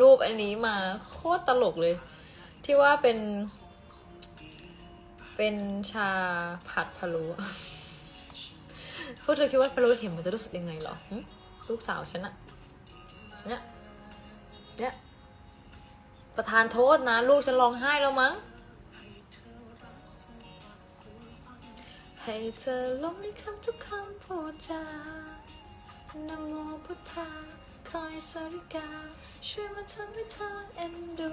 รูปอันนี้มาโคตรตลกเลย ที่ว่าเป็น เป็นชาผัดพะโล้พวกเธอคิดว่าพะโล้เห็นมันจะรู้สึกยังไงหรอลูกสาวฉันอะเนี่ยเนี่ยประธานโทษนะ ลูกฉันร้องไห้แล้วมั้ง ให้เธอลงในคำทุกคำพูดจานะโมพุทธา อยสริกา ช่วยมาทำให้เธอเอ็นดู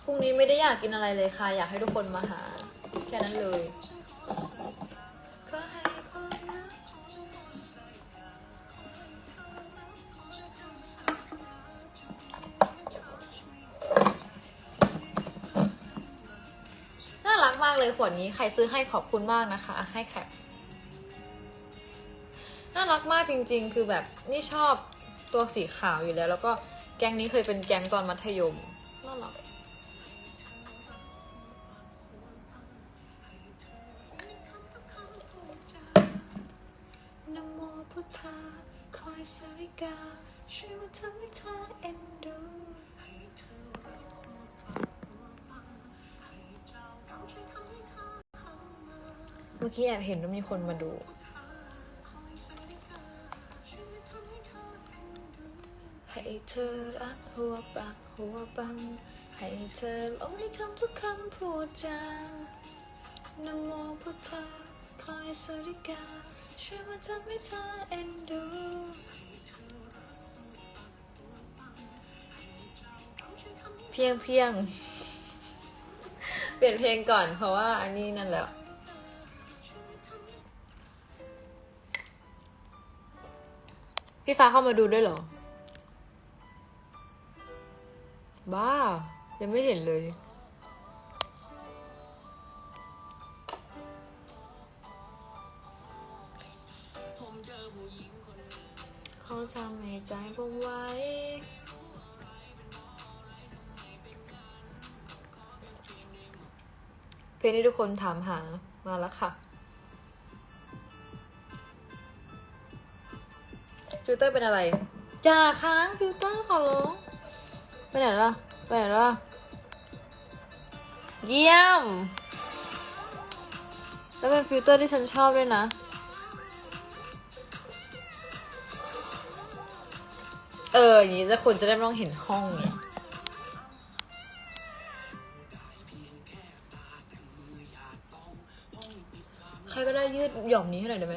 พรุ่งนี้ไม่ได้อยากกินอะไรเลยค่ะ อยากให้ทุกคนมาหา แค่นั้นเลย กมานี้ใครซื้อให้ขอบคุณมากนะคะ ให้แคปน่ารักมากจริง ๆ คือแบบนี่ชอบตัวสีขาวอยู่แล้ว แล้วก็แก๊งนี้เคยเป็นแก๊งตอนมัธยมน่ารักนโมพุทธาคอยสาริกาช่วยมาทำให้เธอเอ็นดูให้เมื่วยทำ มื่อกี้แอบเห็นว่ามีคนมาดู ให้เธอรักหัวปากหัวบัง ให้เธอลงในคำทุกคำพูดจานโมพุทธาคอยสริกา ช่วยมาทำให้เธอเอ็นดูเพียงเพียง เปลี่ยนเพลงก่อนเพราะว่าอันนี้นั่นแหละ พี่ฟ้าเข้ามาดูด้วยเหรอ บ้า ยังไม่เห็นเลยเขาทำให้ใจผมไว้เพลงที่ทุกคนถามหามาแล้วค่ะ ฟิลเตอร์เป็นอะไรอย่าค้างฟิลเตอร์ขอร้องไปไหนล่ะไปไหนล่ะเยี่ยม แล้วเป็นฟิลเตอร์ที่ฉันชอบด้วยนะ เออ อย่างนี้จะคนจะได้ไม่ต้องเห็นห้องเลยใครก็ได้ยืดหย่อมนี้ให้หน่อยได้ไหม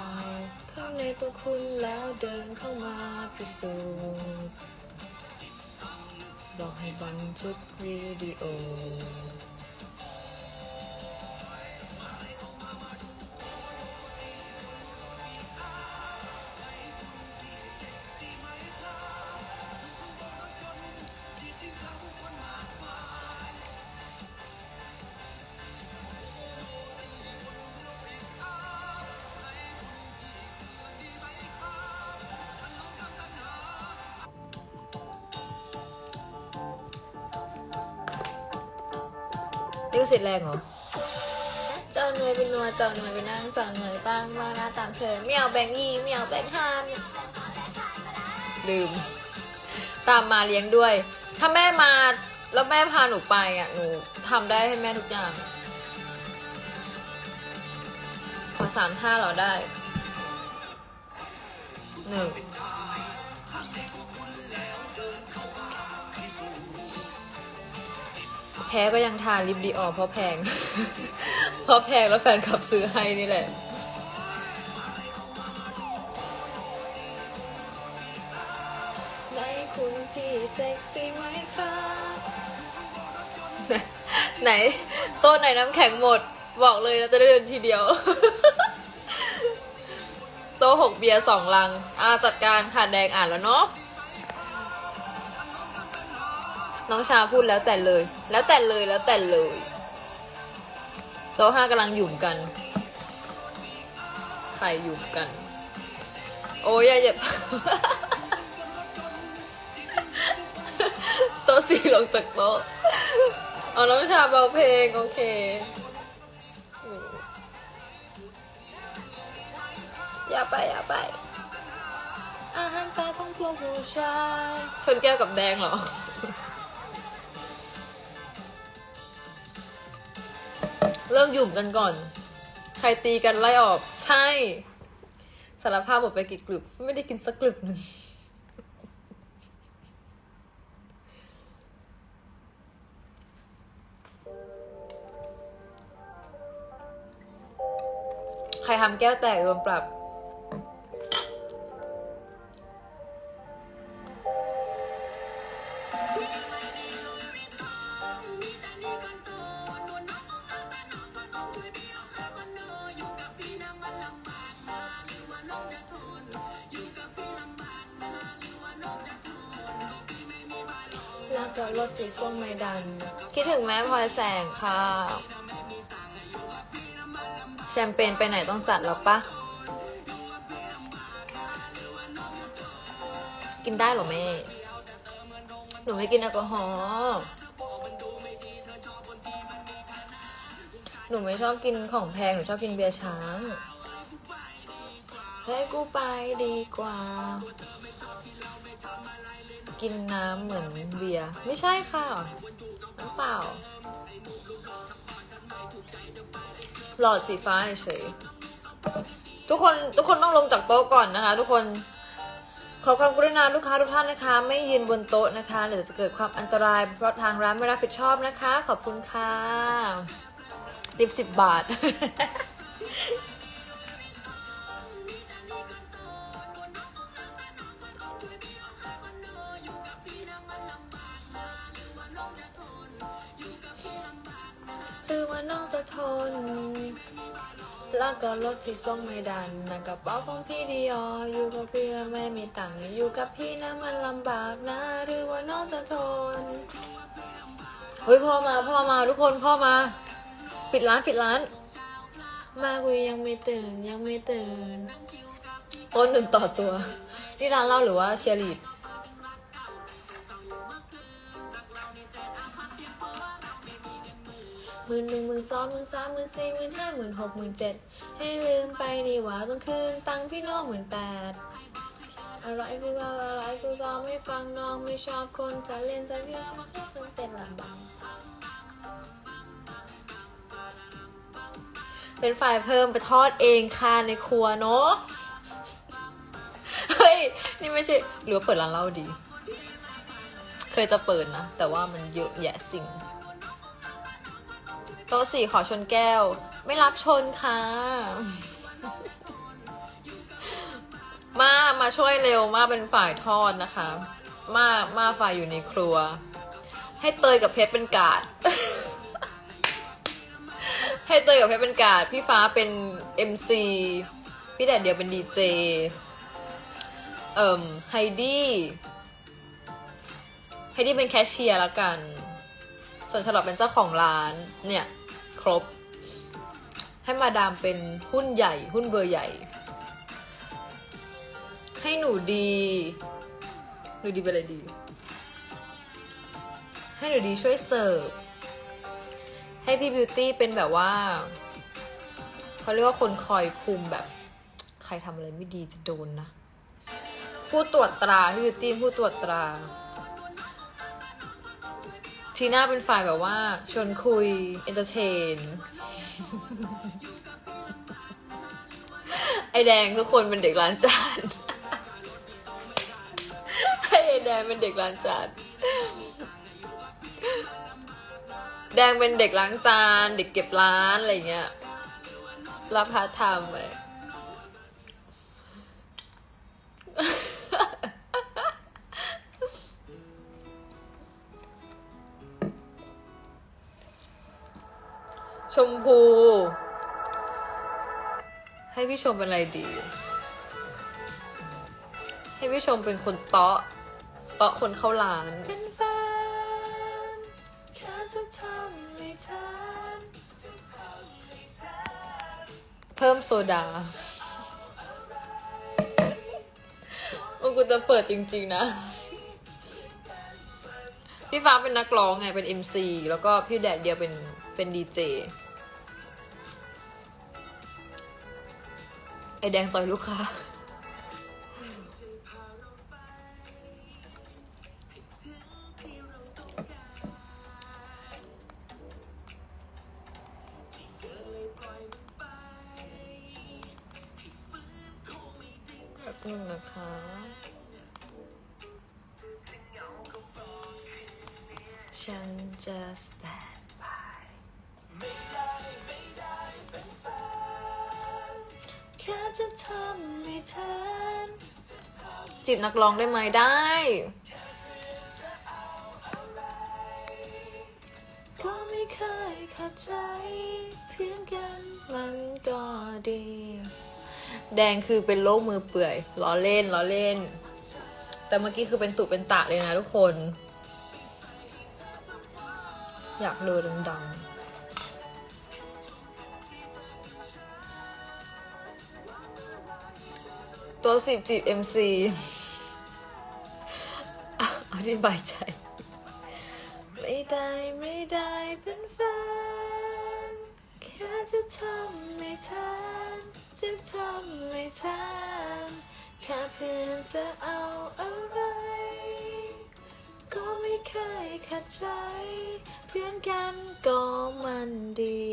ามเข้างในตัวคุณแล้วเดินเข้ามาพิสูจน์บอกให้บันทึกวิดีโอ นี่ก็เสร็จแรงเหรอเจ้าหน่วยเป็นนัวเจ้าหน่วยเป็นนางเจ้าหน่วยปังมาหน้าตามเธอเมียวแบงยี่เมียวแบงห้าเมียวลืม ตามมาเลี้ยงด้วย ถ้าแม่มาแล้วแม่พาหนูไปอะหนูทำได้ให้แม่ทุกอย่างขอสามท่าเหรอได้หนึ่ง พ้ก็ยังทาลิปดีออเพราะแพง เพราะแพงแล้วแฟนขับซื้อให้นี่แหละได้คุณพี่เซ็กซี่ไหมครับไหนโต๊ะไหนน้ำแข็งหมด บอกเลยนะจะได้เดินทีเดียว โต๊ะหกเบียร์สองลังอ่าจัดการค่ะแดงอ่านแล้วเนาะ น้องชาพูดแล้วแต่เลย แล้วแต่เลยแล้วแต่เลยโต๊ะห้ากำลังหยุ่มกัน ใครหยุ่มกัน โอ้ยอย่าเหยียบโต๊ะสี่ลงจากโต๊ะเอาน้องชาเบาเพลง โอเคอย่าไปอย่าไปอาหารตาของพวกผู้ชายชนแก้วกับแดงเหรอ เลิกหยุ่มกันก่อน ใครตีกันไล่ออก ใช่ สารภาพหมดไปกี่กลึบไม่ได้กินสักกลึบหนึ่งใครทำแก้วแตกโดนปรับ รถสีส้มไม่ดัน คิดถึงแม่พลอยแสงค่ะ แชมเปญไปไหนต้องจัดแล้วปะกินได้เหรอแม่ หนูไม่กินแอลกอฮอล์หนูไม่ชอบกินของแพง หนูชอบกินเบียร์ช้างให้กูไปดีกว่า กินน้ำเหมือนเบียร์ไม่ใช่ค่ะ น้ำเปล่า หลอดสีฟ้าเฉยทุกคนทุกคนต้องลงจากโต๊ะก่อนนะคะ ทุกคนขอความกรุณาลูกค้าทุกท่านนะคะ ไม่ยืนบนโต๊ะนะคะเดี๋ยวจะเกิดความอันตราย เพราะทางร้านไม่รับผิดชอบนะคะ ขอบคุณค่ะติบสิบบาท น้องจะทน แล้วก็รถที่ส่งไม่ดันนะกระเป๋าของพี่ดีอออยู่กับพี่แล้วไม่มีตังค์อยู่กับพี่นะมันลำบากนะ หรือว่าน้องจะทนเฮ้ยพ่อมาพ่อมาทุกคนพ่อมา ปิดร้านปิดร้าน มากูยังไม่ตื่นยังไม่ตื่นต้นหนึ่งต่อตัว นี่ร้านเราหรือว่าเชียร์ลีด หมื่นหนึ่งหมื่นสองหมื่นสามหมื่นสี่หมื่นห้าหมื่นหกหมื่นเจ็ดให้ลืมไปดีกว่าต้องคืนตังค์พี่น้องหมื่นแปดอะไรพี่ว่าอะไรกูก็ไม่ฟังน้องไม่ชอบคนจะเล่นแต่พี่ชอบคนเต้นลำบากเป็นฝ่ายเพิ่มไปทอดเองค่ะในครัวเนาะเฮ้ยนี่ไม่ใช่หรือเปิดร้านเหล้าดี เคยจะเปิดนะ แต่ว่ามันเยอะแยะสิ่ง ต๊ะสี่ขอชนแก้ว ไม่รับชนค่ะ มามาช่วยเร็วมาเป็นฝ่ายทอดนะคะ มามาฝ่ายอยู่ในครัว ให้เตยกับเพชรเป็นกาดให้เตยกับเพชรเป็นกาดพี่ฟ้าเป็น MC พี่แดดเดียวเป็นดีเจเอ่มไฮดี้ไฮดี้เป็นแคชเชียร์ละกัน ส่วนฉลอดเป็นเจ้าของร้านเนี่ย ครบ ให้มาดามเป็นหุ้นใหญ่ หุ้นเบอร์ใหญ่ ให้หนูดี หนูดีเป็นอะไรดี ให้หนูดีช่วยเสิร์ฟ ให้พี่บิวตี้เป็นแบบว่าเขาเรียกว่าคนคอยคุมแบบ ใครทำอะไรไม่ดีจะโดนนะ ผู้ตรวจตราพี่บิวตี้ผู้ตรวจตรา ทีน่าเป็นฝ่ายแบบว่าชวนคุยเอนเตอร์เทน ไอแดงทุกคนเป็นเด็กล้างจานไอแดงเป็นเด็กล้างจานแดงเป็นเด็กล้างจาน เด็กเก็บร้านอะไรเงี้ยรับพาร์ทไทม์ไป ชมพู ให้พี่ชมเป็นอะไรดี ให้พี่ชมเป็นคนเตาะเตาะคนเข้าร้านเป็นแฟนแค่จะทำให้เธอเพิ่มโซดามันกูจะเปิดจริง ๆ นะ พี่ฟ้าเป็นนักร้องไง เป็น MC แล้วก็พี่แดดเดียวเป็นเป็นดีเจ ไอแดงต่อยลูกค้า จะทำให้เธอจีบนักร้องได้ไหมได้ก็ไม่เคยเข้าใจเพียงกันมันก็ดี แดงคือเป็นโรคมือเปื่อยล้อเล่นล้อเล่น แต่เมื่อกี้คือเป็นตุเป็นตะเลยนะทุกคน อยากเลยดังๆ ตัวสิบจีบ MC อะอธิบายใจ ไม่ได้ไม่ได้เป็นแฟนแค่จะทำไม่ทันจะทำไม่ทันแค่เพื่อนจะเอาอะไร ก็ไม่เคยขัดใจ เพื่อนกันก็มันดี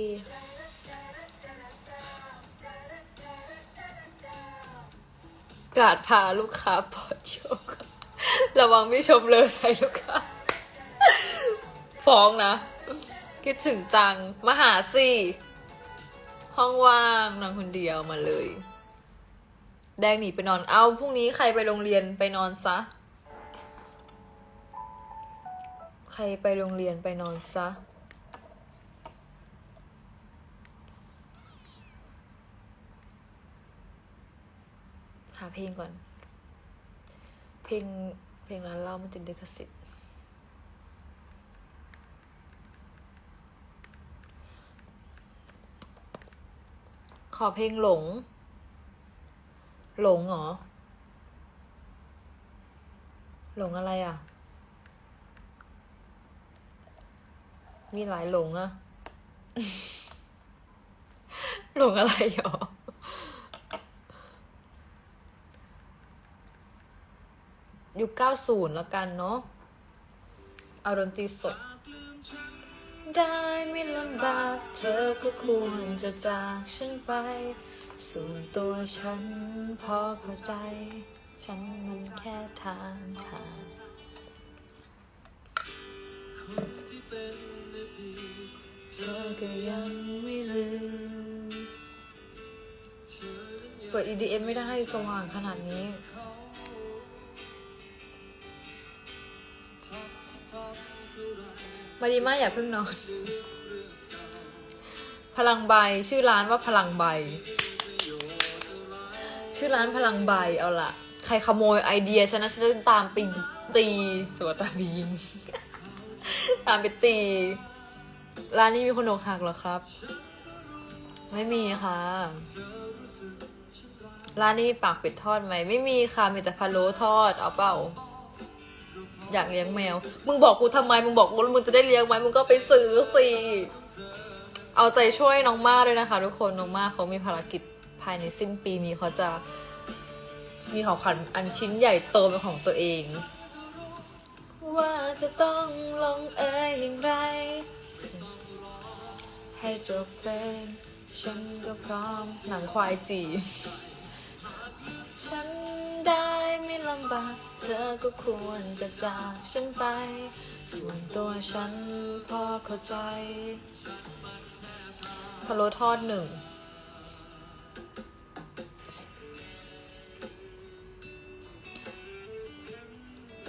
กาดพาลูกค้าปอดโยกระวังไม่ชมเลยใส่ลูกค้า ฟ้องนะ คิดถึงจัง มาหาสิ ห้องว่างนอนคนเดียวมาเลย แดงหนีไปนอน เอาพรุ่งนี้ใครไปโรงเรียนไปนอนซะ ใครไปโรงเรียนไปนอนซะ เพลงก่อน เพลง เพลงร้านเรามันติดลิขสิทธิ์ขอเพลงหลง หลงเหรอ หลงอะไรอะ มีหลายหลงอะหลงอะไรหรอ ยุคเก้าศูนย์แล้วกันเนาะเอาดนตรีสด ได้ไม่ลำบากเธอก็ควรจะจากฉันไป ส่วนตัวฉันพอเข้าใจ ฉันมันแค่ทางผ่านเธอก็ยังไม่ลืมเปิด EDM ไม่ได้สว่างขนาดนี้ มาดีมากอย่าเพิ่งนอน พลังใบชื่อร้านว่าพลังใบ ชื่อร้านพลังใบเอาละใครขโมยไอเดียฉันนะฉันจะตามไปตีสวัสตามไปยิงตามไปตี ร้านนี้มีคนอกหักเหรอครับ ไม่มีค่ะ ร้านนี้มีปากเป็ดทอดไหม ไม่มีค่ะ มีแต่พะโล้ทอด เอาเปล่า อยากเลี้ยงแมว มึงบอกกูทำไม มึงบอกกูแล้วมึงจะได้เลี้ยงไหมมึงก็ไปซื้อสิ เอาใจช่วยน้องมาด้วยนะคะ ทุกคน น้องมาเขามีภารกิจภายในสิ้นปีนี้เขาจะ มีของขวัญอันชิ้นใหญ่โตเป็นของตัวเอง ว่าจะต้องลงเอยอย่างไร ให้จบเพลงฉันก็พร้อมหนังควายจีฉัน ลำบาก เธอก็ควรจะจากฉันไป ส่วนตัวฉันพอเข้าใจพะโล้ทอดหนึ่ง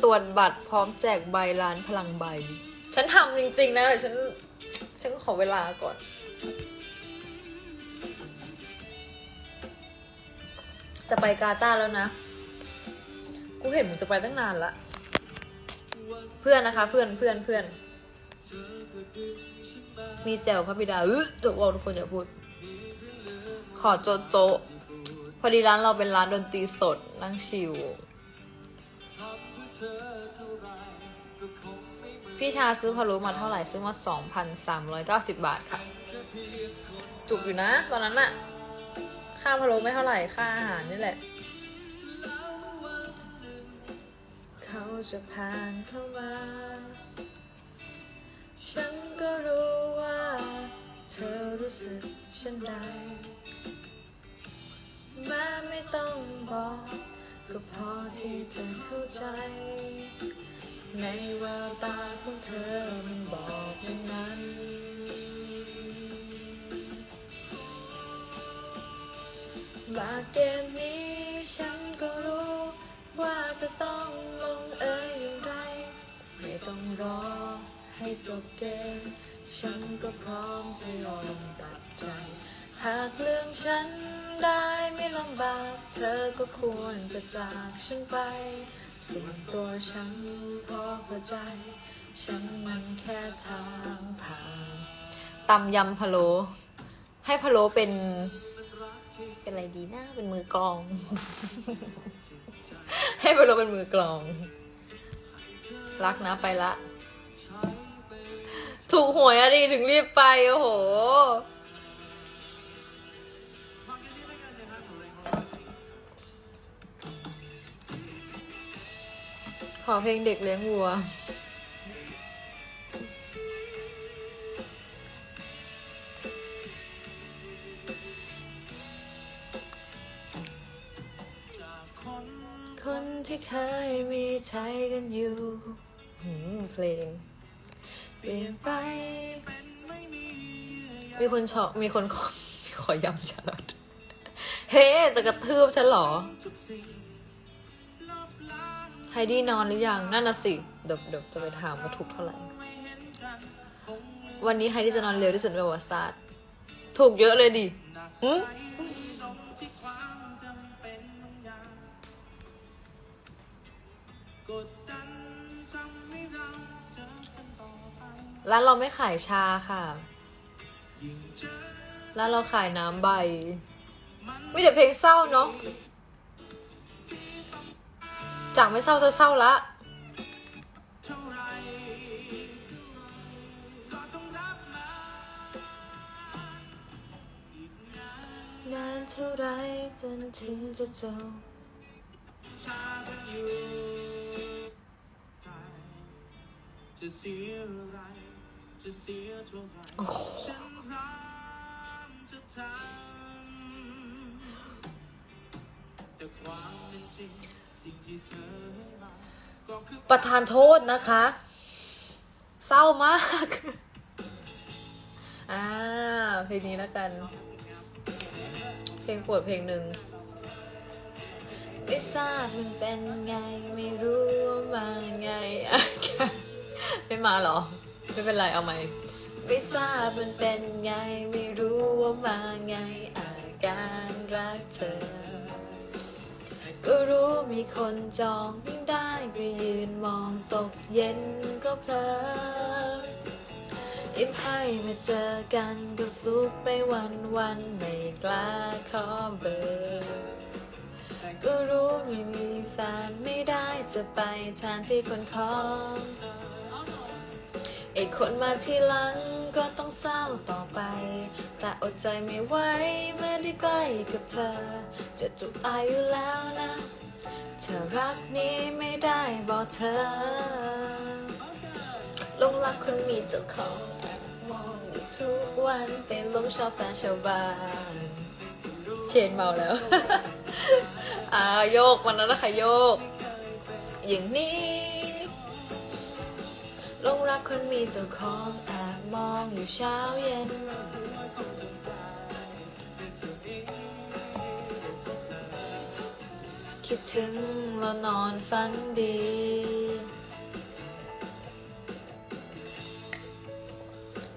ตรวจบัตรพร้อมแจกใบร้านพลังใบ ฉันทำจริง ๆ นะแต่ฉัน ฉันขอเวลาก่อน จะไปกาตาแล้วนะ กูเห็นมึงจะไปตั้งนานละ เพื่อนนะคะ เพื่อนเพื่อนเพื่อน มีแจวพระบิดาเออจบว่าทุกคนอย่าพูด ขอโจโจพอดีร้านเราเป็นร้านดนตรีสดนั่งชิลพี่ชาซื้อพะโล้มาเท่าไหร่ซื้อมา 2,390 บาทค่ะ จุกอยู่นะ ตอนนั้นอะค่าพะโล้ไม่เท่าไหร่ค่าอาหารนี่แหละ จะผ่านเข้ามา ฉันก็รู้ว่า เธอรู้สึกเช่นไรแม้ไม่ต้องบอก ก็พอที่จะเข้าใจ ในแววตาของเธอมันบอกอย่างนั้นมาเกมนี้ รอให้จบเกม ฉันก็พร้อมจะยอมตัดใจ หากลืมฉันได้ไม่ลำบาก เธอก็ควรจะจากฉันไป ส่วนตัวฉันพอเข้าใจ ฉันมันแค่ทางผ่านตำยำพะโล ให้พะโลเป็น เป็นอะไรดีนะ เป็นมือกลอง ให้พะโลเป็นมือกลอง รักนะไปละ ถูกหวยอะดิถึงรีบไป โอ้โห ขอเพลงเด็กเลี้ยงวัว คนที่เคยมีใจกันอยู่ เพลง เปลี่ยนไป มีคนชอบมีคนขอขอยำฉันแล้วเฮ้ จะกระทืบฉันเหรอไฮดี้นอนหรือยัง นั่นน่ะสิ เดี๋ยวเดี๋ยวจะไปถามว่าทุกข์เท่าไหร่ วันนี้ไฮดี้จะนอนเร็วที่สุดในประวัติศาสตร์ ถูกเยอะเลยดิอื ร้านเราไม่ขายชาค่ะร้านเราขายน้ำใบไม่แต่เพลงเศร้าเนาะจากไม่เศร้าจะเศร้าละนานเท่าไรจนถึงจะจบจะเสียอะไร ป็นจริงสิ่งที่เธอให้มาก็คือประทานโทษนะคะ เศร้ามาก อ่า เพลงนี้แล้วกัน เพลงโปรดเพลงหนึ่งไม่ทราบมันเป็นไง ไม่รู้ว่ามาไงอาการไม่มาเหรอ ไม่เป็นไรเอาไหมไม่ทราบมันเป็นไง ไม่รู้ว่ามาไงอาการรักเธอ ก็รู้มีคนจองยิ่งได้ไปยืนมองตกเย็นก็เพลินอิ่มให้มาเจอกันก็ฟลุกไปวันวันไม่กล้าขอเบอร์ ก็รู้ไม่มีแฟนไม่ได้จะไปแทนที่คนขอไอ้คนมาทีหลังก็ต้องเศร้าต่อไป แต่อดใจไม่ไหวเมื่อได้ใกล้กับเธอ จะจุกตายอยู่แล้วนะ เธอรักนี้ไม่ได้บอกเธอลงรักคนมีเจ้าของมองอยู่ทุกวันเป็นลงชอบแฟนชาวบ้านเชนเมาแล้ว อ่าโยกวันนั้นนะคะโยก อย่างนี้ ลงรักคนมีเจ้าของแอบมองอยู่เช้าเย็น คิดถึงแล้วนอนฝันดี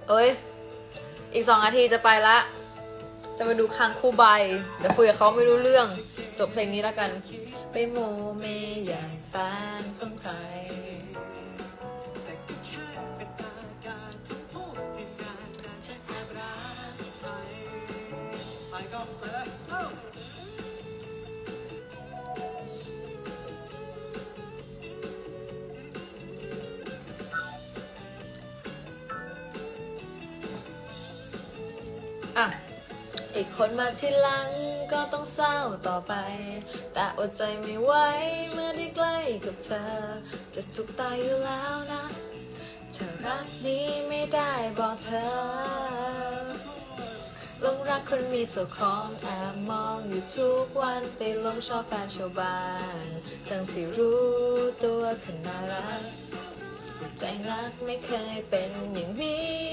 เอ้ย อีกสองนาทีจะไปละ จะไปดูคางคู่ใบเดี๋ยวคุยกับเขาไม่รู้เรื่อง จบเพลงนี้แล้วกัน ไปโมเมอย่างแฟนของใคร ไปก็ไปเลยเอ้าอะ อีกคนมาทีหลังก็ต้องเศร้าต่อไป แต่อดใจไม่ไหวเมื่อได้ใกล้กับเธอ จะทุกตายอยู่แล้วนะเธอรักนี้ไม่ได้บอกเธอ รักคนมีเจ้าของแอบมองอยู่ทุกวันไปลงชอบแฟนชาวบ้านทั้งที่รู้ตัวขนารัก ใจรักไม่เคยเป็นอย่างนี้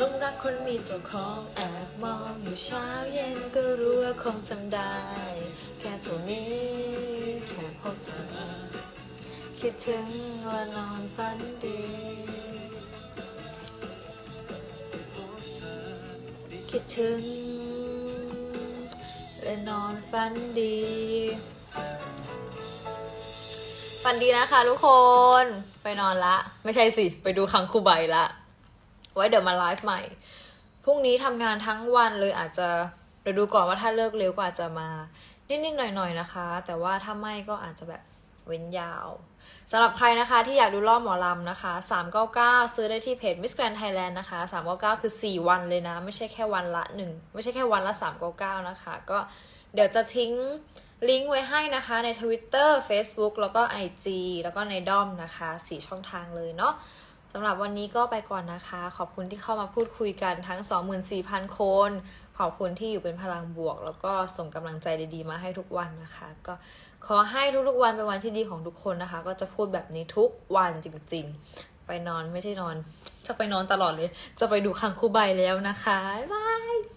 ลงรักคนมีเจ้าของแอบมองอยู่เช้าเย็นก็รู้ว่าคงจำได้ แค่เท่านี้แค่พบเธอคิดถึงและนอนฝันดี คิดถึง และนอนฝันดี ฝันดีนะคะทุกคน ไปนอนละ ไม่ใช่สิ ไปดูคังคูใบละ ไว้เดี๋ยวมาไลฟ์ใหม่ พรุ่งนี้ทำงานทั้งวันเลยอาจจะเดี๋ยวดูก่อนว่าถ้าเลิกเร็วก็อาจจะมา นิดๆหน่อยๆนะคะ แต่ว่าถ้าไม่ก็อาจจะแบบเว้นยาว สำหรับใครนะคะที่อยากดูรอบหมอลำนะคะ 399 ซื้อได้ที่เพจ Miss Grand Thailand นะคะ 399 คือ 4 วันเลยนะ ไม่ใช่แค่วันละหนึ่งไม่ใช่แค่วันละ 399 นะคะ ก็เดี๋ยวจะทิ้งลิงก์ไว้ให้นะคะใน Twitter Facebook แล้วก็ IG แล้วก็ในด้อมนะคะ 4 ช่องทางเลยเนาะสำหรับวันนี้ก็ไปก่อนนะคะ ขอบคุณที่เข้ามาพูดคุยกันทั้ง 24,000 คน ขอบคุณที่อยู่เป็นพลังบวก แล้วก็ส่งกำลังใจดีๆมาให้ทุกวันนะคะ ก็ ขอให้ทุกๆวันเป็นวันที่ดีของทุกคนนะคะ ก็จะพูดแบบนี้ทุกวันจริงๆ ไปนอนไม่ใช่นอน จะไปนอนตลอดเลย จะไปดูคังคูใบแล้วนะคะ บ๊ายบาย